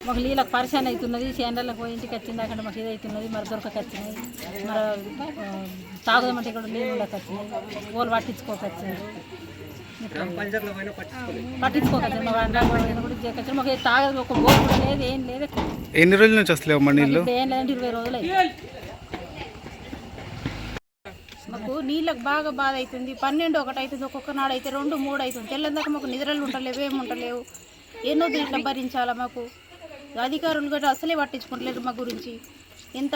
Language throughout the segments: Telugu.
మాకు నీళ్ళకి పరిశాన్ అవుతున్నది చేనులకు పోయి ఇంటికి వచ్చింది అక్కడ మాకు ఇది అవుతున్నది మరి దొరకక వచ్చినాయి మరి తాగుదామంటే ఇక్కడ నీళ్ళు ఉండక వచ్చినాయి ఓళ్ళు పట్టించుకోక వచ్చింది. పట్టించుకోకొచ్చింది మా అంగన్వాడీ కూడా చేయకొచ్చింది మాకు ఇది తాగదు ఒక బోర్ కూడా లేదు ఏం లేదు. ఇక్కడ ఎన్ని రోజుల నుంచి వస్తలేవు నీళ్ళు? ఏం లేదంటే ఇరవై రోజులు మాకు నీళ్ళకి బాగా బాధ అవుతుంది పన్నెండు ఒకటి అవుతుంది. ఒక్కొక్క నాడు అయితే రెండు మూడు అవుతుంది. తెల్లందాక మాకు నిద్రలు ఉండలేవు ఏమి ఉండలేవు. ఎన్నో దీంట్లో భరించాలా మాకు. అధికారులు కూడా అసలే పట్టించుకుంటలేరు మా గురించి. ఎంత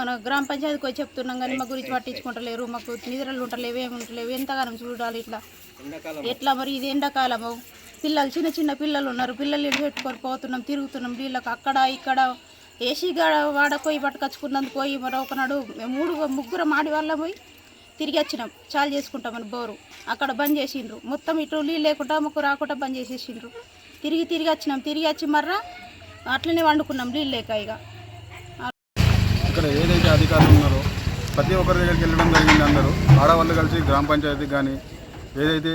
మన గ్రామ పంచాయతీకి వచ్చి చెప్తున్నాం కానీ మా గురించి పట్టించుకుంటలేరు. మాకు నిద్రలు ఉండలేవు ఏమి ఉండలేవు. ఎంతగానం చూడాలి ఇట్లా. ఎట్లా మరి ఇది ఎండాకాలము? పిల్లలు చిన్న చిన్న పిల్లలు ఉన్నారు. పిల్లలు పెట్టుకొని పోతున్నాం తిరుగుతున్నాం. వీళ్ళకి అక్కడ ఇక్కడ ఏసీ గాడ వాడపోయి పట్టుకొచ్చుకున్నందుకు పోయి మరి ఒకనాడు మూడు ముగ్గురు మాడి వాళ్ళ పోయి తిరిగి వచ్చినాం. చాలు చేసుకుంటామని బోరు. అక్కడ బంద్ చేసిండ్రు. మొత్తం ఇటు నీళ్ళు లేకుండా ముక్కు రాకుండా బంద్ చేసేసిండ్రు. తిరిగి తిరిగి వచ్చినాం. తిరిగి వచ్చి మర్రా అట్లనే వండుకున్నాం నీళ్ళు లేక ఇక. ఇక్కడ ఏదైతే అధికారులు ఉన్నారో ప్రతి ఒక్కరి దగ్గరికి వెళ్ళడం జరిగింది అందరూ. ఆడవాళ్ళు కలిసి గ్రామ పంచాయతీకి కానీ ఏదైతే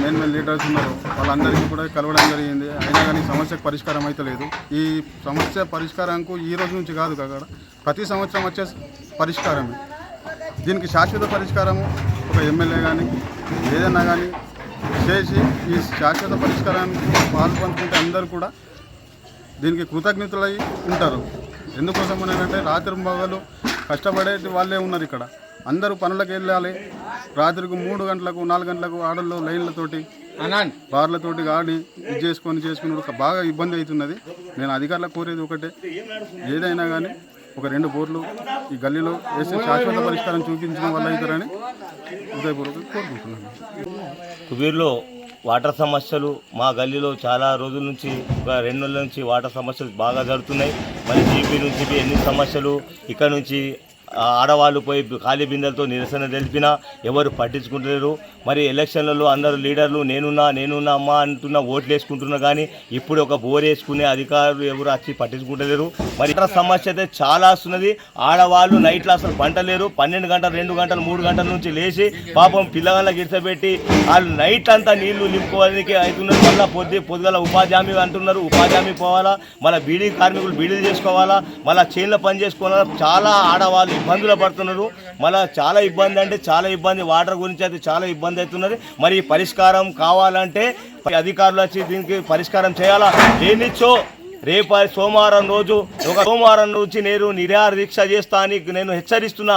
మెయిన్ మెయిన్ లీడర్స్ ఉన్నారో వాళ్ళందరికీ కూడా కలవడం జరిగింది. అయినా కానీ సమస్యకు పరిష్కారం అయితే లేదు. ఈ సమస్య పరిష్కారంకు ఈ రోజు నుంచి కాదు కాక ప్రతి సంవత్సరం వచ్చే పరిష్కారమే. దీనికి శాశ్వత పరిష్కారము ఒక ఎమ్మెల్యే కానీ ఏదైనా కానీ చేసి ఈ శాశ్వత పరిష్కారానికి పాల్పంచుకుంటే అందరూ కూడా దీనికి కృతజ్ఞతలై ఉంటారు. ఎందుకోసం అంటే రాత్రి మగలు కష్టపడే వాళ్ళే ఉన్నారు ఇక్కడ. అందరూ పనులకు వెళ్ళాలి. రాత్రికి మూడు గంటలకు నాలుగు గంటలకు ఆడల్లో లైన్లతోటి బార్లతోటి ఆడి ఇది చేసుకొని చేసుకుని ఒక బాగా ఇబ్బంది అవుతున్నది. నేను అధికారులకు కోరేది ఒకటే. ఏదైనా కానీ ఒక రెండు బోర్లు ఈ గల్లీలో వేసి శాశ్వత పరిష్కారం చూపించడం వల్ల అవుతారని హృదయపూర్వకంగా కోరుకుంటున్నాను. కుబీర్లో వాటర్ సమస్యలు మా గల్లీలో చాలా రోజుల నుంచి ఒక రెండు నెలల నుంచి వాటర్ సమస్యలు బాగా జరుగుతున్నాయి. మరి జీపీ నుంచి ఎన్ని సమస్యలు ఇక్కడ నుంచి ఆడవాళ్ళు పోయి ఖాళీ బిందెలతో నిరసన తెలిపినా ఎవరు పట్టించుకుంటలేరు. మరి ఎలక్షన్లలో అందరు లీడర్లు నేనున్నా నేనున్నా అమ్మా అంటున్న ఓట్లు వేసుకుంటున్నా కానీ ఇప్పుడు ఒక బోర్ వేసుకునే అధికారులు ఎవరు వచ్చి పట్టించుకుంటలేరు. మరి ఇతర సమస్య అయితే చాలా వస్తున్నది. ఆడవాళ్ళు నైట్లో అసలు పంటలేరు. పన్నెండు గంటలు రెండు గంటలు మూడు గంటల నుంచి లేచి పాపం పిల్లగాళ్ళ ఇడిసపెట్టి వాళ్ళు నైట్ అంతా నీళ్ళు నింపుకోవడానికి అవుతున్నారు మళ్ళీ పొద్దు పొద్దుగల ఉపాధి హామీ అంటున్నారు. ఉపాధి హామీ పోవాలా? మళ్ళీ బీడీ కార్మికులు బీడీలు చేసుకోవాలా? మళ్ళీ చేనులో పని చేసుకోవాలా? చాలా ఆడవాళ్ళు ఇబ్బందులు పడుతున్నారు. మళ్ళీ చాలా ఇబ్బంది అంటే చాలా ఇబ్బంది. వాటర్ గురించి అయితే చాలా ఇబ్బంది అవుతున్నది. మరి పరిష్కారం కావాలంటే అధికారులు వచ్చి దీనికి పరిష్కారం చేయాలా? ఏమిచ్చో రేపు సోమవారం రోజు ఒక సోమవారం నుంచి నేను నిరాహార దీక్ష చేస్తా అని నేను హెచ్చరిస్తున్నా.